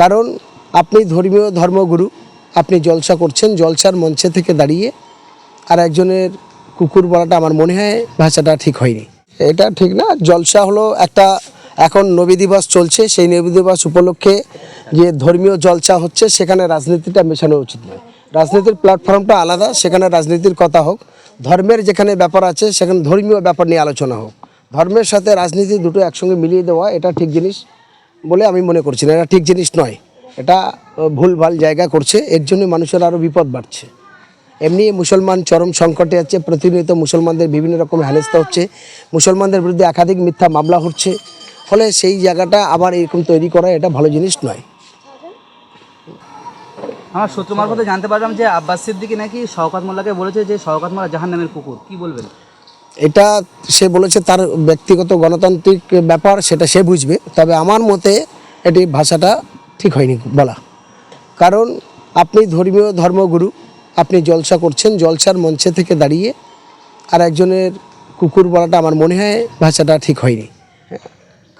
কারণ আপনি ধর্মীয় ধর্মগুরু, আপনি জলসা করছেন, জলসার মঞ্চে থেকে দাঁড়িয়ে আর একজনের কুকুর বলাটা আমার মনে হয় ভাষাটা ঠিক হয়নি। এটা ঠিক না, জলসা হলো একটা, এখন নবী দিবস চলছে, সেই নবী দিবস উপলক্ষে যে ধর্মীয় জলসা হচ্ছে, সেখানে রাজনীতিটা মেশানো উচিত নয়। রাজনীতির প্ল্যাটফর্মটা আলাদা, সেখানে রাজনীতির কথা হোক, ধর্মের যেখানে ব্যাপার আছে, সেখানে ধর্মীয় ব্যাপার নিয়ে আলোচনা হোক। ধর্মের সাথে রাজনীতি দুটো একসঙ্গে মিলিয়ে দেওয়া, এটা ঠিক জিনিস। বলে আমি মনে করছি না। এটা ঠিক জিনিস নয়। এটা আহ, ভুলভাল জায়গা করছে। এর জন্য মানুষের আরও বিপদ বাড়ছে। এমনি মুসলমান চরম সংকটে আছে প্রতিনিয়ত মুসলমানদের বিভিন্ন রকম হেনস্থা হচ্ছে। মুসলমানদের বিরুদ্ধে একাধিক মিথ্যা মামলা হচ্ছে। ফলে সেই জায়গাটা আবার এরকম তৈরি করা এটা ভালো জিনিস নয়। আমার সূত্র মারফতে জানতে পারলাম যে আব্বাস সিদ্দিকি নাকি শওকাত মোল্লাকে বলেছে যে শওকাত মোল্লা জাহান নামের কুকুর। কি বলবেন? এটা সে বলেছে তার ব্যক্তিগত গণতান্ত্রিক ব্যাপার, সেটা সে বুঝবে। তবে আমার মতে এটি ভাষাটা ঠিক হয়নি, বলা। কারণ আপনি ধর্মীয় ধর্মগুরু, আপনি জলসা করছেন, জলসার মঞ্চে থেকে দাঁড়িয়ে আর একজনের কুকুর বলাটা আমার মনে হয় ভাষাটা ঠিক হয়নি।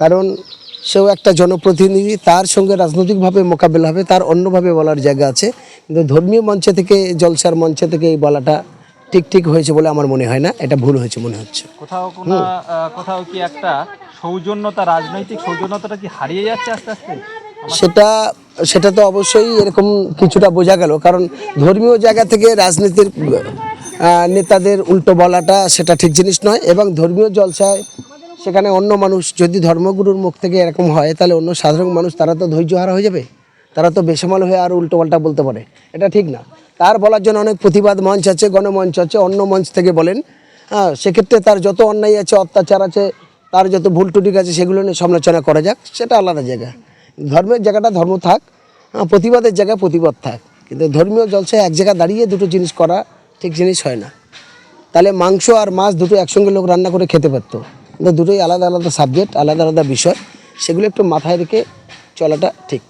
কারণ সেও একটা জনপ্রতিনিধি, তার সঙ্গে রাজনৈতিকভাবে মোকাবেলা হবে, তার অন্যভাবে বলার জায়গা আছে। কিন্তু ধর্মীয় মঞ্চে থেকে, জলসার মঞ্চে থেকে এই বলাটা ঠিক ঠিক হয়েছে বলে আমার মনে হয় না এটা ভুল হয়েছে মনে হচ্ছে। কোথাও কোনো কোথাও কি একটা সৌজন্যতা রাজনৈতিক সৌজন্যতাটা কি হারিয়ে যাচ্ছে আস্তে আস্তে? সেটা সেটা তো অবশ্যই এরকম কিছুটা বোঝা গেল কারণ ধর্মীয় জায়গা থেকে রাজনীতির নেতাদের উল্টো বলাটা সেটা ঠিক জিনিস নয় এবং ধর্মীয় জলসায় সেখানে অন্য মানুষ যদি ধর্মগুরুর মুখ থেকে এরকম হয় তাহলে অন্য সাধারণ মানুষ তারা তো ধৈর্য হারা হয়ে যাবে? তারা তো বেসামাল হয়ে আর উল্টো পাল্টা বলতে পারে। এটা ঠিক না। তার বলার জন্য অনেক প্রতিবাদ মঞ্চ আছে গণমঞ্চ আছে অন্য মঞ্চ থেকে বলেন। হ্যাঁ সেক্ষেত্রে তার যত অন্যায় আছে অত্যাচার আছে তার যত ভুল টুটিক আছে সেগুলো নিয়ে সমালোচনা করা যাক সেটা আলাদা জায়গা। ধর্মের জায়গাটা ধর্ম থাক হ্যাঁ, প্রতিবাদের জায়গায় প্রতিবাদ থাক। কিন্তু ধর্মীয় জলসায় এক জায়গায় দাঁড়িয়ে দুটো জিনিস করা ঠিক জিনিস হয় না। তাহলে মাংস আর মাছ দুটো একসঙ্গে লোক রান্না করে খেতে পারতো। কিন্তু দুটোই আলাদা আলাদা সাবজেক্ট আলাদা আলাদা বিষয় সেগুলো একটু মাথায় রেখে চলাটা ঠিক।